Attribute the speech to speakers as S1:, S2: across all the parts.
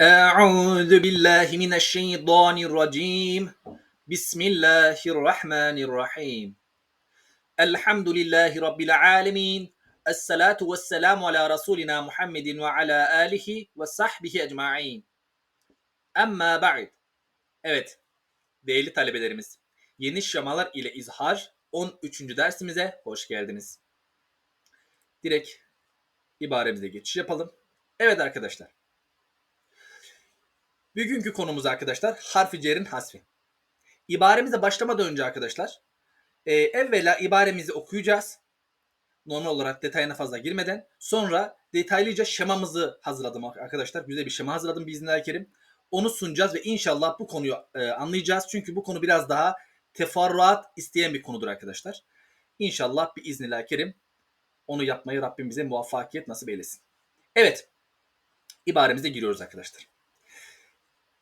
S1: Euzu billahi mineşşeytanirracim. Bismillahirrahmanirrahim. Elhamdülillahi rabbil alamin. Esselatu vesselamu ala rasulina Muhammedin ve ala alihi ve sahbihi ecmaîn. Amma ba'd. Evet, değerli talebelerimiz. Yeni şemalar ile izhar 13. dersimize hoş geldiniz. Direkt ibaremize geçiş yapalım. Evet arkadaşlar. Bugünkü konumuz arkadaşlar harfi cerin hasfi. İbaremize başlamadan önce arkadaşlar e, evvela ibaremizi okuyacağız. Normal olarak detayına fazla girmeden. Sonra detaylıca şemamızı hazırladım arkadaşlar. Güzel bir şema hazırladım biiznillahü kerim. Onu sunacağız ve inşallah bu konuyu e, anlayacağız. Çünkü bu konu biraz daha teferruat isteyen bir konudur arkadaşlar. İnşallah bir iznillahü kerim onu yapmayı Rabbim bize muvaffakiyet nasip eylesin. Evet. İbaremize giriyoruz arkadaşlar.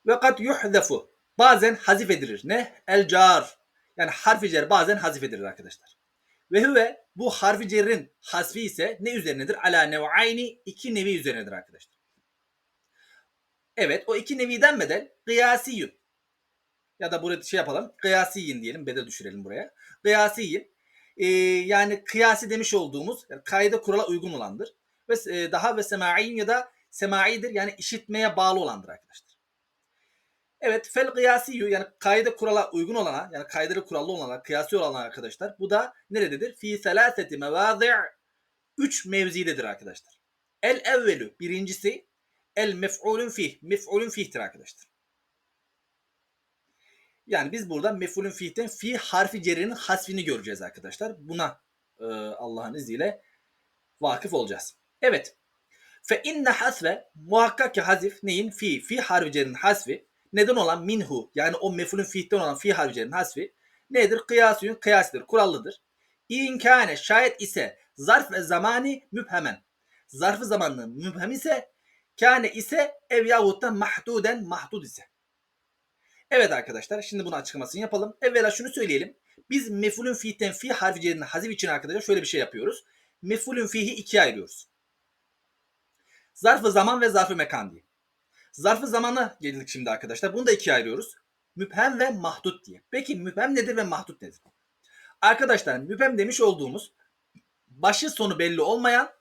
S1: Ve kad yuhdefu. Bazen hazif edilir. Ne? El car. Yani harfi cer bazen hazif edilir arkadaşlar. Ve huve bu harfi cerrin hasfi ise ne üzerinedir? Ala nev'ayni iki nevi üzerinedir arkadaşlar. Evet o iki nevi denmeden kıyasiyyün. Ya da burada şey yapalım. Kıyasiyin diyelim. Bede düşürelim buraya. Kıyasiyin. Ee, yani kıyasi demiş olduğumuz yani kayda kurala uygun olandır. Ve e, daha ve sema'in ya da semaidir yani işitmeye bağlı olandır arkadaşlar. Evet fel kıyasiyyü yani kayda kurala uygun olana yani kayda kurallı olana kıyasi olana arkadaşlar. Bu da nerededir? Fi selaseti mevadi' üç mevzidedir arkadaşlar. El evvelü birincisi el mef'ulün fih. Mef'ulün fih'tir arkadaşlar. Yani biz burada mef'ulün fih'ten fi harfi cerinin hasfini göreceğiz arkadaşlar. Buna e, Allah'ın izniyle vakıf olacağız. Evet. Fe inne hasfe muhakkak ki hazif neyin? Fi. Fi harfi cerinin hasfi. Neden olan minhu yani o mef'ulün fih'ten olan fi harfi cerinin hasfi nedir? Kıyasıyın kıyasıdır, kurallıdır. İnkâne şayet ise zarf ve zamani mübhemen. Zarfı zamanlı mübhem ise kâne ise ev yahut da mahduden mahdud ise. Evet arkadaşlar şimdi bunu açıklamasını yapalım. Evvela şunu söyleyelim. Biz mef'ulün fi'ten fi harfi cerinin hazif için arkadaşlar şöyle bir şey yapıyoruz. Mef'ulün fihi ikiye ayırıyoruz. Zarfı zaman ve zarfı mekan diye. Zarfı zamana geldik şimdi arkadaşlar. Bunu da ikiye ayırıyoruz. Müphem ve mahdut diye. Peki müphem nedir ve mahdut nedir? Arkadaşlar müphem demiş olduğumuz başı sonu belli olmayan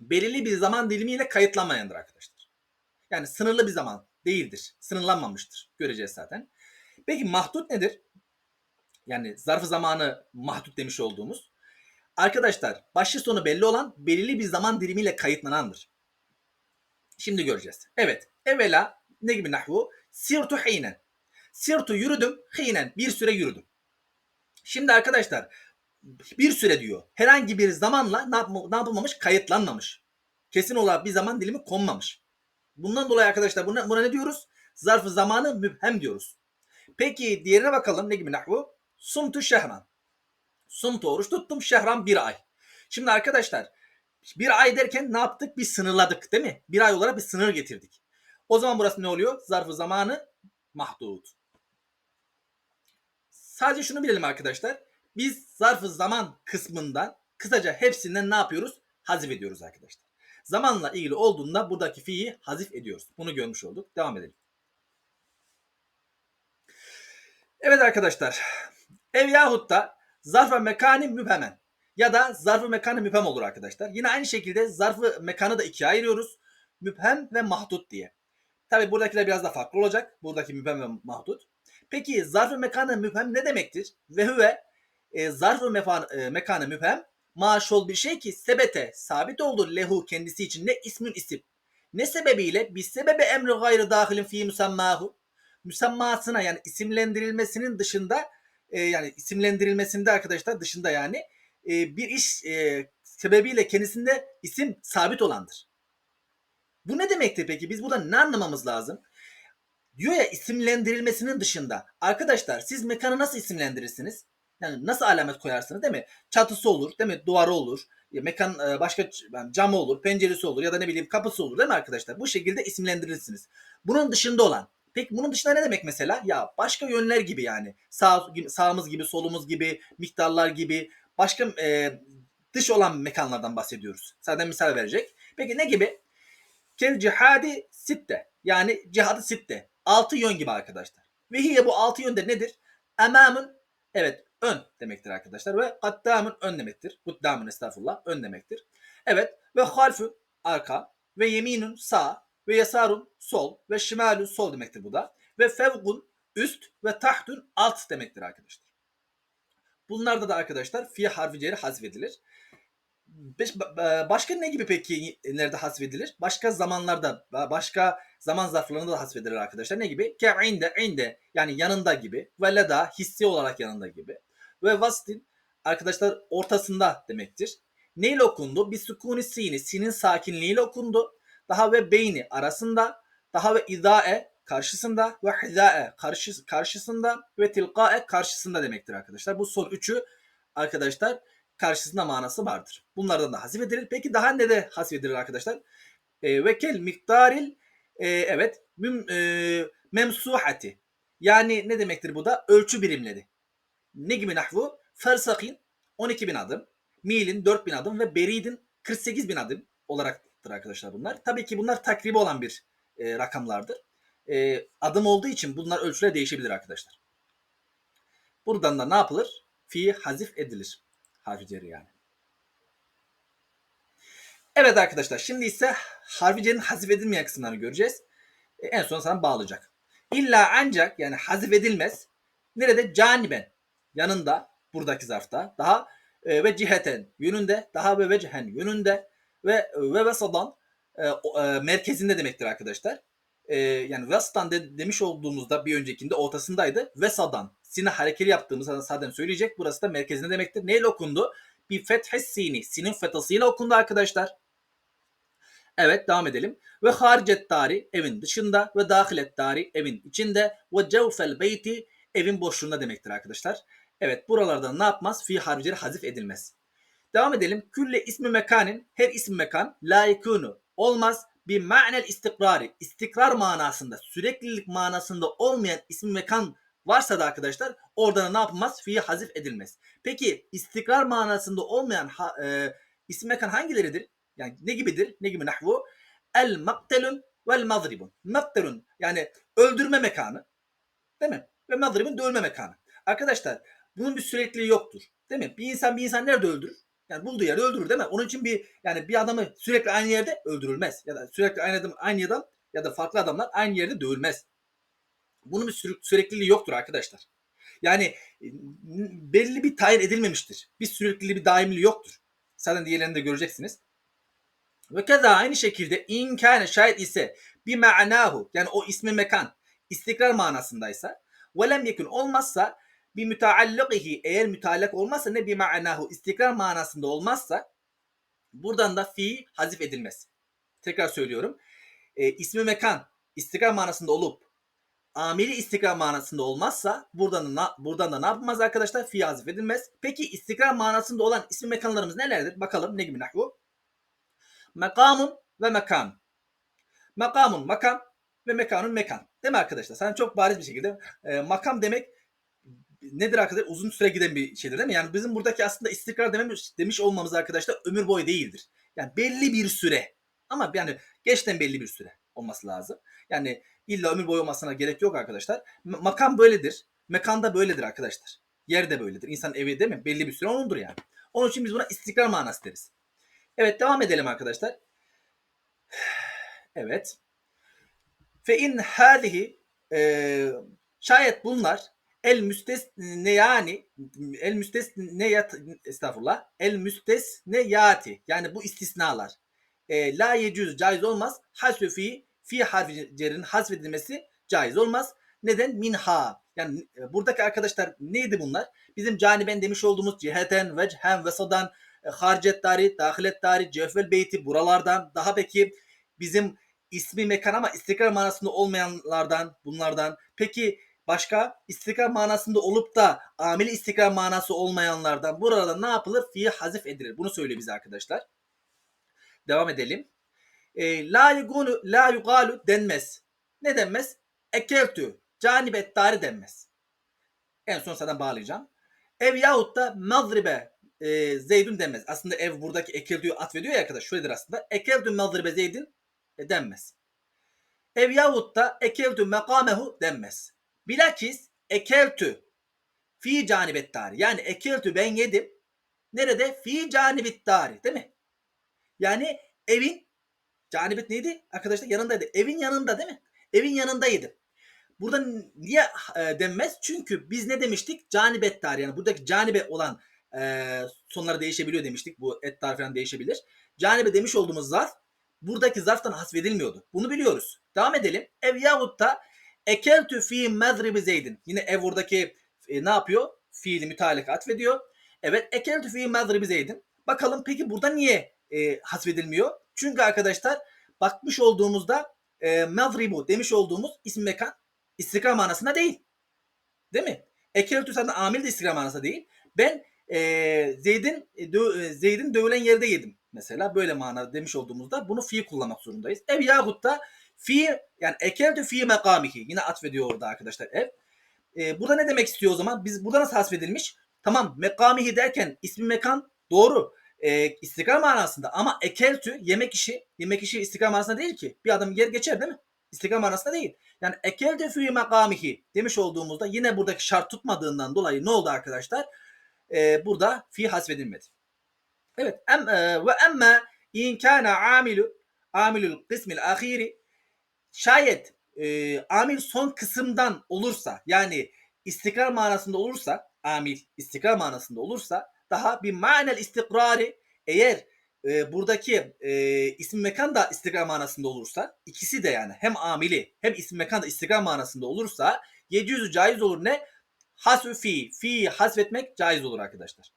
S1: belirli bir zaman dilimiyle kayıtlanmayandır arkadaşlar. Yani sınırlı bir zaman değildir. Sınırlanmamıştır. Göreceğiz zaten. Peki mahdut nedir? Yani zarfı zamanı mahdut demiş olduğumuz. Arkadaşlar başı sonu belli olan belirli bir zaman dilimiyle kayıtlanandır. Şimdi göreceğiz. Evet. Evvela ne gibi nahvu? Sirtu hinen. Sirtu yürüdüm. Hinen. Bir süre yürüdüm. Şimdi arkadaşlar bir süre diyor. Herhangi bir zamanla ne, yap ne yapılmamış? Kayıtlanmamış. Kesin olarak bir zaman dilimi konmamış. Bundan dolayı arkadaşlar buna, buna ne diyoruz? Zarfı zamanı mübhem diyoruz. Peki diğerine bakalım ne gibi nahvu? Sumtu şehran. Sumtu oruç tuttum şehran bir ay. Şimdi arkadaşlar bir ay derken ne yaptık? Bir sınırladık değil mi? Bir ay olarak bir sınır getirdik. O zaman burası ne oluyor? Zarfı zamanı mahdut. Sadece şunu bilelim arkadaşlar. Biz zarfı zaman kısmından kısaca hepsinden ne yapıyoruz? Hazif ediyoruz arkadaşlar. Zamanla ilgili olduğunda buradaki fiili hazif ediyoruz. Bunu görmüş olduk. Devam edelim. Evet arkadaşlar. Ev yahut da zarf mekani müphemen ya da zarfı mekanı müphem olur arkadaşlar. Yine aynı şekilde zarfı mekanı da ikiye ayırıyoruz. Müphem ve mahdut diye. Tabi buradakiler biraz da farklı olacak. Buradaki müphem ve mahdut. Peki zarf-ı mekanı müphem ne demektir? Ve hüve e, zarf-ı e, mekanı müphem maşol bir şey ki sebete sabit olur lehu kendisi için ne ismin isim. Ne sebebiyle? Bir sebebe emri gayrı dahilin fi musammahu. Müsemmasına yani isimlendirilmesinin dışında e, yani isimlendirilmesinde arkadaşlar dışında yani e, bir iş e, sebebiyle kendisinde isim sabit olandır. Bu ne demektir peki? Biz burada ne anlamamız lazım? Diyor ya isimlendirilmesinin dışında. Arkadaşlar siz mekanı nasıl isimlendirirsiniz? Yani nasıl alamet koyarsınız değil mi? Çatısı olur, değil mi? Duvarı olur. Mekan e, başka camı olur, penceresi olur ya da ne bileyim kapısı olur değil mi arkadaşlar? Bu şekilde isimlendirirsiniz. Bunun dışında olan. Peki bunun dışında ne demek mesela? Ya başka yönler gibi yani. Sağ, sağımız gibi, solumuz gibi, miktarlar gibi başka e, dış olan mekanlardan bahsediyoruz. Zaten misal verecek. Peki ne gibi? Kel cihadi sitte. Yani cihadı sitte. Altı yön gibi arkadaşlar. Ve hiye bu altı yönde nedir? Emamın evet ön demektir arkadaşlar. Ve kaddamın ön demektir. Kuddamın estağfurullah ön demektir. Evet ve halfun arka ve yeminun sağ ve yasarun sol ve şimalun sol demektir bu da. Ve fevgun üst ve tahtun alt demektir arkadaşlar. Bunlarda da arkadaşlar fi harfi ceri e, Başka ne gibi peki nerede hasfedilir? Başka zamanlarda, ba- başka zaman zarflarında da hasfedilir arkadaşlar. Ne gibi? Ke inde, yani yanında gibi. Ve leda hissi olarak yanında gibi. Ve vastin arkadaşlar ortasında demektir. Neyle okundu? Bir sukuni sini, sinin sakinliğiyle okundu. Daha ve beyni arasında. Daha ve idae karşısında ve hizae karşı, karşısında ve tilkae karşısında demektir arkadaşlar. Bu son üçü arkadaşlar karşısında manası vardır. Bunlardan da hasif edilir. Peki daha ne de hasif edilir arkadaşlar? E, ve kel miktaril e, evet müm, e, memsuhati. Yani ne demektir bu da? Ölçü birimleri. Ne gibi nahvu? Fersakin 12 bin adım. Milin 4 bin adım ve beridin 48 bin adım olaraktır arkadaşlar bunlar. Tabii ki bunlar takribi olan bir e, rakamlardır. E, adım olduğu için bunlar ölçüler değişebilir arkadaşlar. Buradan da ne yapılır? Fi hazif edilir. Harfi ceri yani. Evet arkadaşlar şimdi ise harfi cerinin hazif edilmeyen kısımlarını göreceğiz. E, en son sana bağlayacak. İlla ancak yani hazif edilmez. Nerede? Caniben. Yanında buradaki zarfta. Daha e, ve ciheten yönünde. Daha ve vecihen yönünde. Ve ve vesadan e, e, merkezinde demektir arkadaşlar. E, yani vestan de, demiş olduğumuzda bir öncekinde ortasındaydı. Vesadan. Sine harekeli yaptığımızda zaten söyleyecek. Burası da merkezinde demektir. Neyle okundu? Bir fethis sini. Sinin fethasıyla okundu arkadaşlar. Evet devam edelim. Ve haricet dari evin dışında ve dahilet dari evin içinde ve cevfel beyti evin boşluğunda demektir arkadaşlar. Evet buralarda ne yapmaz? Fi harfleri hazif edilmez. Devam edelim. Külle ismi mekanin her ismi mekan la yekunu olmaz bir ma'nel istikrari istikrar manasında süreklilik manasında olmayan ismi mekan varsa da arkadaşlar oradan ne yapılmaz? Fi hazif edilmez. Peki istikrar manasında olmayan ha, e, isim mekan hangileridir? Yani ne gibidir? Ne gibi nahvu? El maktelun vel mazribun. Maktelun yani öldürme mekanı. Değil mi? Ve mazribun dövme mekanı. Arkadaşlar bunun bir sürekliliği yoktur. Değil mi? Bir insan bir insan nerede öldürür? Yani bulduğu yerde öldürür değil mi? Onun için bir yani bir adamı sürekli aynı yerde öldürülmez. Ya da sürekli aynı adam aynı adam ya da farklı adamlar aynı yerde dövülmez. Bunun bir sürü- sürekliliği yoktur arkadaşlar. Yani belli bir tayin edilmemiştir. Bir sürekliliği bir daimliği yoktur. Zaten diğerlerini de göreceksiniz. Ve keza aynı şekilde in kâne şayet ise bir ma'nahu yani o ismi mekan istikrar manasındaysa ve lem yekun olmazsa bir müteallikihi eğer müteallak olmazsa ne bir ma'nahu istikrar manasında olmazsa buradan da fi hazif edilmez. Tekrar söylüyorum. E, ismi mekan istikrar manasında olup ameli istikrar manasında olmazsa buradan da, buradan da ne yapmaz arkadaşlar? Fi hazif edilmez. Peki istikrar manasında olan ismi mekanlarımız nelerdir? Bakalım ne gibi nahvu? Makamun ve mekan. Makamun makam ve mekanun mekan. Değil mi arkadaşlar? Sen çok bariz bir şekilde e, makam demek nedir arkadaşlar? Uzun süre giden bir şeydir değil mi? Yani bizim buradaki aslında istikrar dememiş, demiş olmamız arkadaşlar ömür boyu değildir. Yani belli bir süre. Ama yani geçten belli bir süre olması lazım. Yani illa ömür boyu olmasına gerek yok arkadaşlar. Makam böyledir. Mekan da böyledir arkadaşlar. Yer de böyledir. İnsanın evi değil mi? Belli bir süre onundur yani. Onun için biz buna istikrar manası deriz. Evet devam edelim arkadaşlar. Evet. Fe in hâzihi e, şayet bunlar el müstesneyani el müstesneyat estağfurullah el müstesneyati yani bu istisnalar e, la yecüz caiz olmaz hasfü fi fi harfi cerin hasfedilmesi caiz olmaz. Neden? Minha. Yani e, buradaki arkadaşlar neydi bunlar? Bizim caniben demiş olduğumuz ciheten, vechem, vesadan, e, harcet dari, dahilet dari, cevfel beyti buralardan daha peki bizim ismi mekan ama istikrar manasında olmayanlardan bunlardan. Peki başka istikrar manasında olup da ameli istikrar manası olmayanlardan burada ne yapılır? Fi hazif edilir. Bunu söylüyor bize arkadaşlar. Devam edelim. E, la yugunu la yugalu denmez. Ne denmez? Ekeltü canibet dari denmez. En son zaten bağlayacağım. Ev yahut da mazribe e, zeydun denmez. Aslında ev buradaki ekeltüyü atfediyor ya arkadaş. Şöyledir aslında. Ekeltü mazribe zeydin e, denmez. Ev yahut da ekeltü mekamehu denmez. Bilakis ekeltü fi canibet dari. Yani ekeltü ben yedim. Nerede? Fi canibet dari. Değil mi? Yani evin canibet neydi? Arkadaşlar yanındaydı. Evin yanında değil mi? Evin yanında yedim. Burada niye e, denmez? Çünkü biz ne demiştik? Canibet dar yani buradaki canibe olan e, sonları değişebiliyor demiştik. Bu et dar falan değişebilir. Canibe demiş olduğumuz zarf buradaki zarftan hasfedilmiyordu. Bunu biliyoruz. Devam edelim. Ev yahut da ekeltü fi mezribi zeydin. Yine ev buradaki e, ne yapıyor? Fiili müteallika atfediyor. Evet ekeltü fi mezribi zeydin. Bakalım peki burada niye e, hasfedilmiyor? Çünkü arkadaşlar bakmış olduğumuzda e, mezribu demiş olduğumuz isim mekan istikrar manasında değil. Değil mi? Ekeltü zaten amil de istikrar manasında değil. Ben e, Zeyd'in e, dö- e, Zeyd'in dövülen yerde yedim. Mesela böyle mana demiş olduğumuzda bunu fi kullanmak zorundayız. Ev yahut da fi yani ekeltü fi mekamihi. Yine atfediyor orada arkadaşlar ev. E, burada ne demek istiyor o zaman? Biz burada nasıl hasfedilmiş? Tamam mekamihi derken ismi mekan doğru. E, istikrar manasında ama ekeltü yemek işi yemek işi istikrar manasında değil ki. Bir adam yer geçer değil mi? İstikrar manasında değil. Yani ekeltü fi mekamihi demiş olduğumuzda yine buradaki şart tutmadığından dolayı ne oldu arkadaşlar? Ee, burada fi hasfedilmedi. Evet. Em, e, ve emme in kana amilu amilul kısmil ahiri şayet e, amil son kısımdan olursa yani istikrar manasında olursa amil istikrar manasında olursa daha bir manel istikrari eğer e, buradaki e, isim mekan da istikrar manasında olursa ikisi de yani hem amili hem isim mekan da istikrar manasında olursa yecüzü caiz olur ne? Hasü fi. Fi hasfetmek caiz olur arkadaşlar.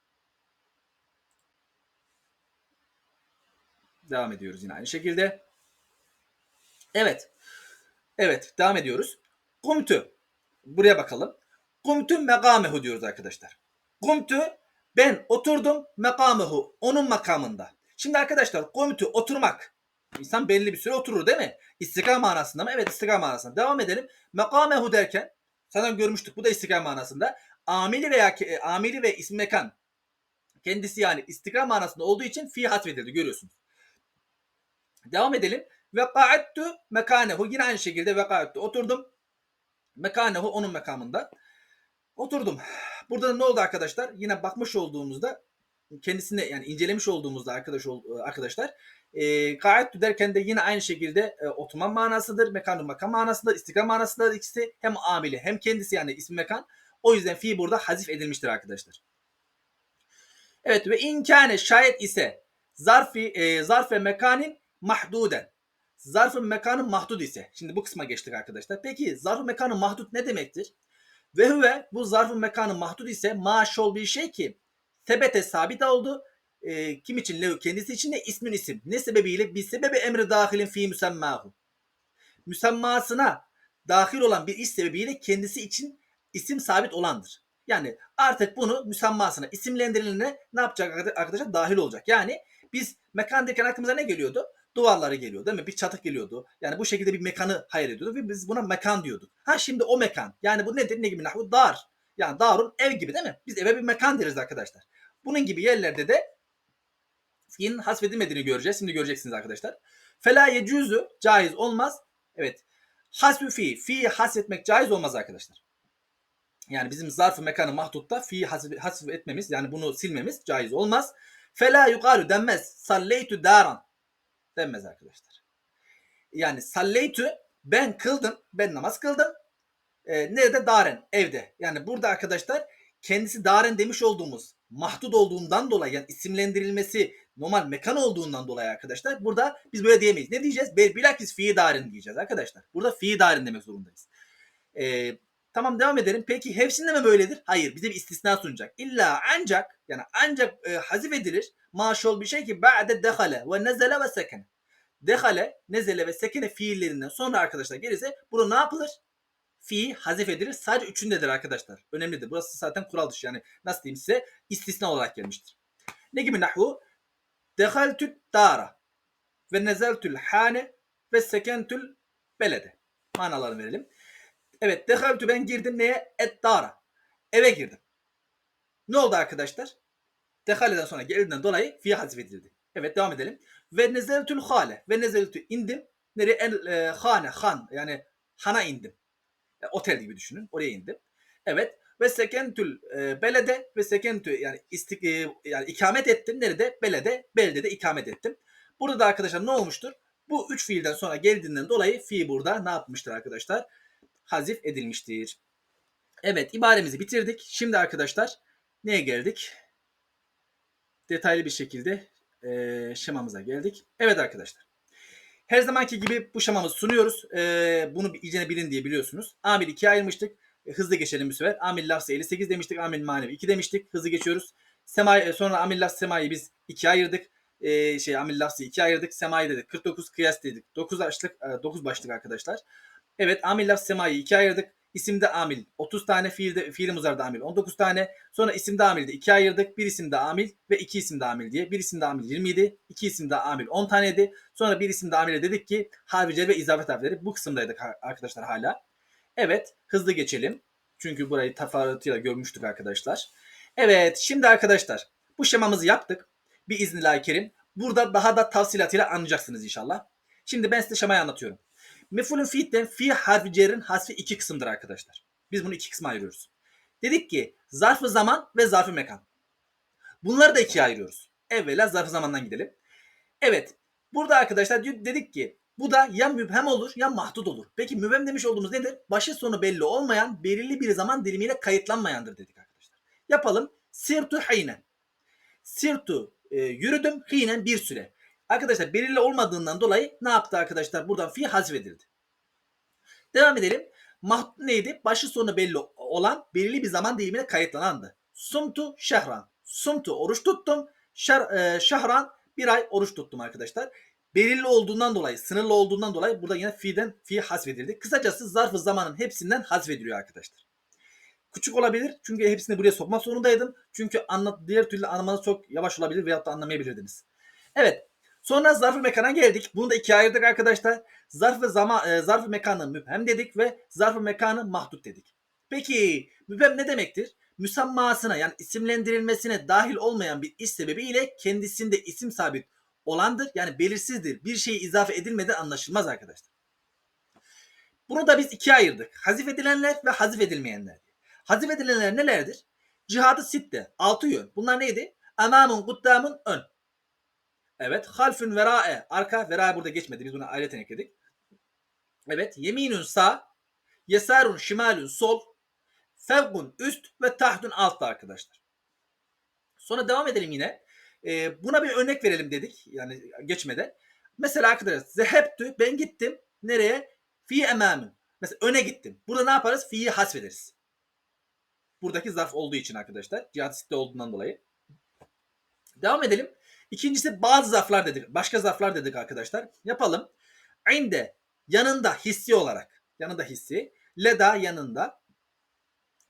S1: Devam ediyoruz yine aynı şekilde. Evet. Evet devam ediyoruz. Kumtu. Buraya bakalım. Kumtu mekamehu diyoruz arkadaşlar. Kumtu ben oturdum mekamehu onun makamında. Şimdi arkadaşlar kumtu oturmak. İnsan belli bir süre oturur değil mi? İstikrar manasında mı? Evet istikrar manasında. Devam edelim. Mekamehu derken zaten görmüştük bu da istikrar manasında. Amili veya e, amili ve ismi mekan kendisi yani istikrar manasında olduğu için fi hatfedildi görüyorsunuz. Devam edelim. Ve ka'attu mekanehu yine aynı şekilde ve ka'attu oturdum. Mekanehu onun makamında. Oturdum. Burada ne oldu arkadaşlar? Yine bakmış olduğumuzda kendisine yani incelemiş olduğumuzda arkadaş arkadaşlar e, ka'attu derken de yine aynı şekilde e, oturma manasıdır. Mekanun makam manasıdır. istikrar manasıdır ikisi. Hem amili hem kendisi yani ismi mekan. O yüzden fi burada hazif edilmiştir arkadaşlar. Evet ve inkâne şayet ise zarfi e, zarf ve mekanin mahduden. Zarfın mekanı mahdud ise. Şimdi bu kısma geçtik arkadaşlar. Peki zarfın mekanı mahdud ne demektir? Ve huve bu zarfın mekanı mahdud ise maşol bir şey ki sebete sabit oldu. E, kim için? Lehu kendisi için ne? ismin isim. Ne sebebiyle? Bir sebebi emri dahilin fi müsemmahu. Müsemmasına dahil olan bir iş sebebiyle kendisi için isim sabit olandır. Yani artık bunu müsemmasına, isimlendirilene ne yapacak arkadaşlar? Dahil olacak. Yani biz mekan derken aklımıza ne geliyordu? Duvarları geliyor değil mi? Bir çatık geliyordu. Yani bu şekilde bir mekanı hayal ediyorduk ve biz buna mekan diyorduk. Ha şimdi o mekan. Yani bu nedir? Ne gibi? Bu dar. Yani darun ev gibi değil mi? Biz eve bir mekan deriz arkadaşlar. Bunun gibi yerlerde de fiilin hasfedilmediğini göreceğiz. Şimdi göreceksiniz arkadaşlar. Fela yecuzu caiz olmaz. Evet. Hasfü fi. Fi hasfetmek caiz olmaz arkadaşlar. Yani bizim zarfı mekanı mahdutta fi hasf etmemiz yani bunu silmemiz caiz olmaz. Fela yukalu denmez. Salleytü daran denmez arkadaşlar. Yani salleytü ben kıldım. Ben namaz kıldım. Ee, nerede? Daren. Evde. Yani burada arkadaşlar kendisi daren demiş olduğumuz mahdut olduğundan dolayı yani isimlendirilmesi normal mekan olduğundan dolayı arkadaşlar burada biz böyle diyemeyiz. Ne diyeceğiz? Bilakis fi darin diyeceğiz arkadaşlar. Burada fi darin demek zorundayız. Ee, Tamam devam edelim. Peki hepsinde mi böyledir? Hayır. Bize bir istisna sunacak. İlla ancak yani ancak e, hazif edilir. Maşol bir şey ki ba'de dehale ve nezele ve sekene. Dehale, nezele ve sekene fiillerinden sonra arkadaşlar gelirse bunu ne yapılır? Fi hazif edilir. Sadece üçündedir arkadaşlar. Önemlidir. Burası zaten kural dışı. Yani nasıl diyeyim size istisna olarak gelmiştir. Ne gibi nahu? Dehaltü dara ve nezeltül hane ve sekentül belede. Manalarını verelim. Evet dehaltü ben girdim neye? Eddara. Eve girdim. Ne oldu arkadaşlar? Dehaleden sonra geldiğinden dolayı fi hazif edildi. Evet devam edelim. Ve nezeltül hale. Ve nezeltü indim. Nereye? El, e, hane, han. Yani hana indim. E, otel gibi düşünün. Oraya indim. Evet. Ve sekentül e, belede ve sekentü yani, istik, e, yani ikamet ettim. Nerede? Belede. Beldede ikamet ettim. Burada da arkadaşlar ne olmuştur? Bu üç fiilden sonra geldiğinden dolayı fi burada ne yapmıştır arkadaşlar? Hazif edilmiştir. Evet ibaremizi bitirdik. Şimdi arkadaşlar neye geldik? Detaylı bir şekilde e, şemamıza geldik. Evet arkadaşlar. Her zamanki gibi bu şemamızı sunuyoruz. E, bunu iyice bilin diye biliyorsunuz. Amil 2'ye ayırmıştık. E, hızlı geçelim bu sefer. Amil lafzı 58 demiştik. Amil manevi 2 demiştik. Hızlı geçiyoruz. Semay, e, sonra amil lafzı semayı biz 2'ye ayırdık. E, şey amil lafzı 2'ye ayırdık. Semayı dedik. 49 kıyas dedik. 9 başlık, e, 9 başlık arkadaşlar. Evet amil lafzı semayı 2'ye ayırdık. İsimde amil 30 tane, fiilde, fiili muzarda amil 19 tane. Sonra isimde amilde 2 ayırdık. Bir isimde amil ve iki isimde amil diye. Bir isimde amil 27, iki isimde amil 10 taneydi. Sonra bir isimde amile dedik ki harfi cer ve izafet harfleri. Bu kısımdaydık arkadaşlar hala. Evet hızlı geçelim. Çünkü burayı tafarrutuyla görmüştük arkadaşlar. Evet şimdi arkadaşlar bu şemamızı yaptık. Bir iznillah kerim. Burada daha da tavsilatıyla anlayacaksınız inşallah. Şimdi ben size şemayı anlatıyorum. Mefulün fiitten fi harfi cerrin hasfi iki kısımdır arkadaşlar. Biz bunu iki kısma ayırıyoruz. Dedik ki zarfı zaman ve zarfı mekan. Bunları da ikiye ayırıyoruz. Evvela zarfı zamandan gidelim. Evet. Burada arkadaşlar dedik ki bu da ya mübhem olur ya mahdut olur. Peki mübhem demiş olduğumuz nedir? Başı sonu belli olmayan, belirli bir zaman dilimiyle kayıtlanmayandır dedik arkadaşlar. Yapalım. Sirtu hinen. Sirtu e, yürüdüm hinen bir süre. Arkadaşlar belirli olmadığından dolayı ne yaptı arkadaşlar? Buradan fi hazfedildi. Devam edelim. Mahdut neydi? Başı sonu belli olan belirli bir zaman dilimine kayıtlanandı. Sumtu şehran. Sumtu oruç tuttum. Şer, e, şehran bir ay oruç tuttum arkadaşlar. Belirli olduğundan dolayı, sınırlı olduğundan dolayı burada yine fi'den fi hasfedildi. Kısacası zarfı zamanın hepsinden hasfediliyor arkadaşlar. Küçük olabilir çünkü hepsini buraya sokmak zorundaydım. Çünkü anlat, diğer türlü anlamanız çok yavaş olabilir veyahut da anlamayabilirdiniz. Evet. Sonra zarf-ı mekana geldik. Bunu da ikiye ayırdık arkadaşlar. Zarf ve zaman e, zarf-ı mekanı müphem dedik ve zarf-ı mekanı mahdut dedik. Peki müphem ne demektir? Müsammasına yani isimlendirilmesine dahil olmayan bir iş sebebiyle kendisinde isim sabit olandır. Yani belirsizdir. Bir şey izafe edilmeden anlaşılmaz arkadaşlar. Bunu da biz ikiye ayırdık. Hazif edilenler ve hazif edilmeyenler. Hazif edilenler nelerdir? Cihadı sitte. Altı yön. Bunlar neydi? Emamun, kuddamun, ön. Evet. Halfün vera'e. Arka. Vera burada geçmedi. Biz bunu ayrıca ekledik. Evet. Yeminün sağ. Yesarun şimalün sol. Fevkun üst ve tahtun altta arkadaşlar. Sonra devam edelim yine. Ee, buna bir örnek verelim dedik. Yani geçmeden. Mesela arkadaşlar zehebtü ben gittim. Nereye? Fi emamün. Mesela öne gittim. Burada ne yaparız? Fi'yi hasfederiz. Buradaki zarf olduğu için arkadaşlar. Cihat sitte olduğundan dolayı. Devam edelim. İkincisi bazı zarflar dedik. Başka zarflar dedik arkadaşlar. Yapalım. İnde yanında hissi olarak. Yanında hissi. Leda yanında.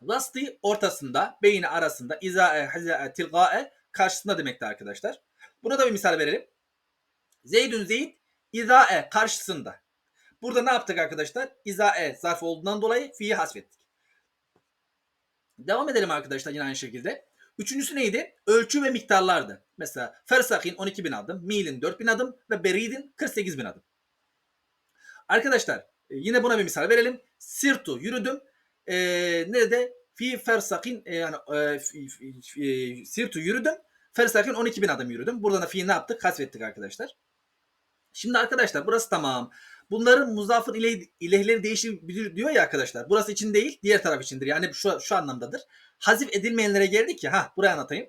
S1: Vasti ortasında. Beyni arasında. İzae, hazae, tilgae karşısında demekti arkadaşlar. Buna da bir misal verelim. Zeydün Zeyd izae karşısında. Burada ne yaptık arkadaşlar? İzae zarf olduğundan dolayı fi'yi hasfettik. Devam edelim arkadaşlar yine aynı şekilde. Üçüncüsü neydi? Ölçü ve miktarlardı. Mesela Fersakin 12 bin adım, Mil'in 4 bin adım ve Berid'in 48 bin adım. Arkadaşlar e, yine buna bir misal verelim. Sirtu yürüdüm. Ee, nerede? Fi Fersakin e, yani e, fi, fi, fi, Sirtu yürüdüm. Fersakin 12 bin adım yürüdüm. Buradan da fi ne yaptık? Kasvettik arkadaşlar. Şimdi arkadaşlar burası tamam. Bunların muzafır ile ilehleri değişebilir diyor ya arkadaşlar. Burası için değil, diğer taraf içindir. Yani şu, şu anlamdadır. Hazif edilmeyenlere geldik ya. Ha buraya anlatayım.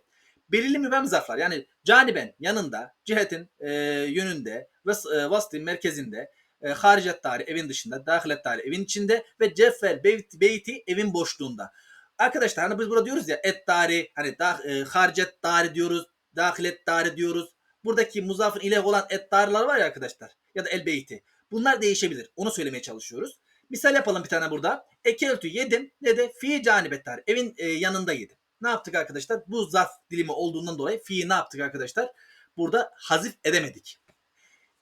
S1: Belirli mübem zarflar yani caniben yanında, cihetin e, yönünde ve e, vastin merkezinde, e, haricet tari evin dışında, dahilet tari evin içinde ve ceffel beyti, beyti evin boşluğunda. Arkadaşlar hani biz burada diyoruz ya et tari, hani da, e, haricet tari diyoruz, dahilet tari diyoruz. Buradaki muzafın ile olan et tariler var ya arkadaşlar ya da el beyti. Bunlar değişebilir. Onu söylemeye çalışıyoruz. Misal yapalım bir tane burada. Ekeltü yedim ne de fi canibettar. Evin e, yanında yedim. Ne yaptık arkadaşlar? Bu zarf dilimi olduğundan dolayı fi ne yaptık arkadaşlar? Burada hazif edemedik.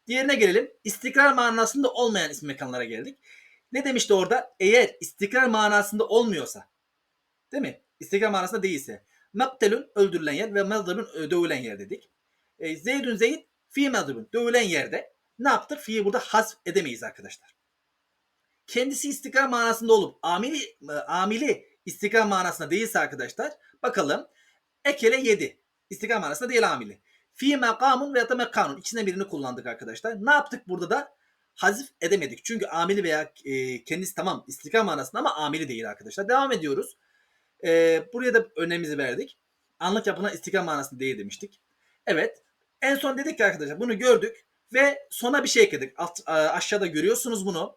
S1: Diğerine gelelim. İstikrar manasında olmayan isim mekanlara geldik. Ne demişti orada? Eğer istikrar manasında olmuyorsa değil mi? İstikrar manasında değilse maktelun öldürülen yer ve mezrabun dövülen yer dedik. E, Zeydün Zeyd fi mezrabun dövülen yerde ne yaptık? Fiili burada hasf edemeyiz arkadaşlar. Kendisi istikrar manasında olup amili, e, amili istikrar manasında değilse arkadaşlar bakalım ekele yedi. İstikrar manasında değil amili. Fi makamun veya da mekanun. İkisinden birini kullandık arkadaşlar. Ne yaptık burada da? Hazif edemedik. Çünkü amili veya e, kendisi tamam istikrar manasında ama amili değil arkadaşlar. Devam ediyoruz. E, buraya da örneğimizi verdik. Anlık yapılan istikrar manasında değil demiştik. Evet. En son dedik ki arkadaşlar bunu gördük ve sona bir şey ekledik. Alt, a- aşağıda görüyorsunuz bunu.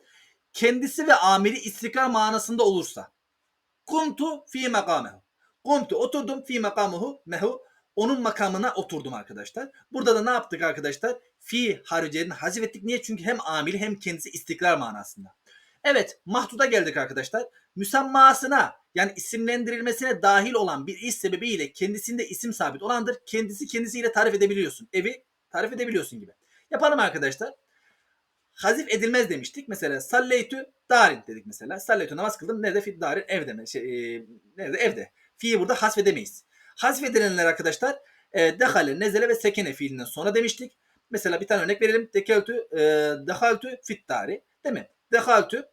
S1: Kendisi ve amili istikrar manasında olursa. Kuntu fi makamehu. Kuntu oturdum fi makamuhu mehu. Onun makamına oturdum arkadaşlar. Burada da ne yaptık arkadaşlar? Fi hariciyerini hazif ettik. Niye? Çünkü hem amili hem kendisi istikrar manasında. Evet mahtuda geldik arkadaşlar. Müsemmasına yani isimlendirilmesine dahil olan bir iş sebebiyle kendisinde isim sabit olandır. Kendisi kendisiyle tarif edebiliyorsun. Evi tarif edebiliyorsun gibi. Yapalım arkadaşlar. Hazif edilmez demiştik. Mesela salleytü darin dedik mesela. Salleytü namaz kıldım. Nerede? Fit darin evde? Şey, e, nerede? Evde. Fi'yi burada hasfedemeyiz. Hasfedilenler arkadaşlar e, dehale, nezele ve sekene fiilinden sonra demiştik. Mesela bir tane örnek verelim. Dekeltü, e, dehaltü fit dari. Değil mi? Dehaltü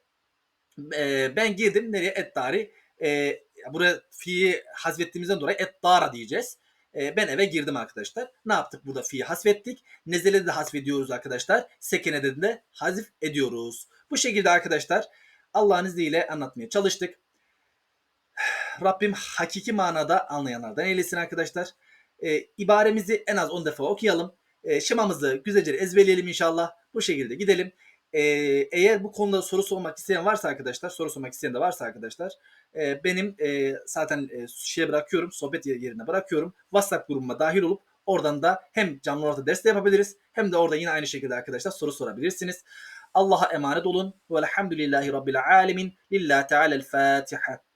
S1: e, ben girdim nereye? Et dari. E, buraya fi'yi hasfettiğimizden dolayı et dara diyeceğiz. E, ben eve girdim arkadaşlar. Ne yaptık burada fi'yi hasfettik. Nezele de hasfediyoruz arkadaşlar. Sekene'de de hazif ediyoruz. Bu şekilde arkadaşlar Allah'ın izniyle anlatmaya çalıştık. Rabbim hakiki manada anlayanlardan eylesin arkadaşlar. E, ibaremizi en az 10 defa okuyalım. E, şemamızı güzelce ezberleyelim inşallah. Bu şekilde gidelim. E, eğer bu konuda soru sormak isteyen varsa arkadaşlar, soru sormak isteyen de varsa arkadaşlar, e, benim e, zaten e, şeye bırakıyorum, sohbet yerine bırakıyorum. WhatsApp grubuma dahil olup oradan da hem canlı da ders de yapabiliriz hem de orada yine aynı şekilde arkadaşlar soru sorabilirsiniz. Allah'a emanet olun. Velhamdülillahi Rabbil alemin. Lillahi Teala'l Fatiha.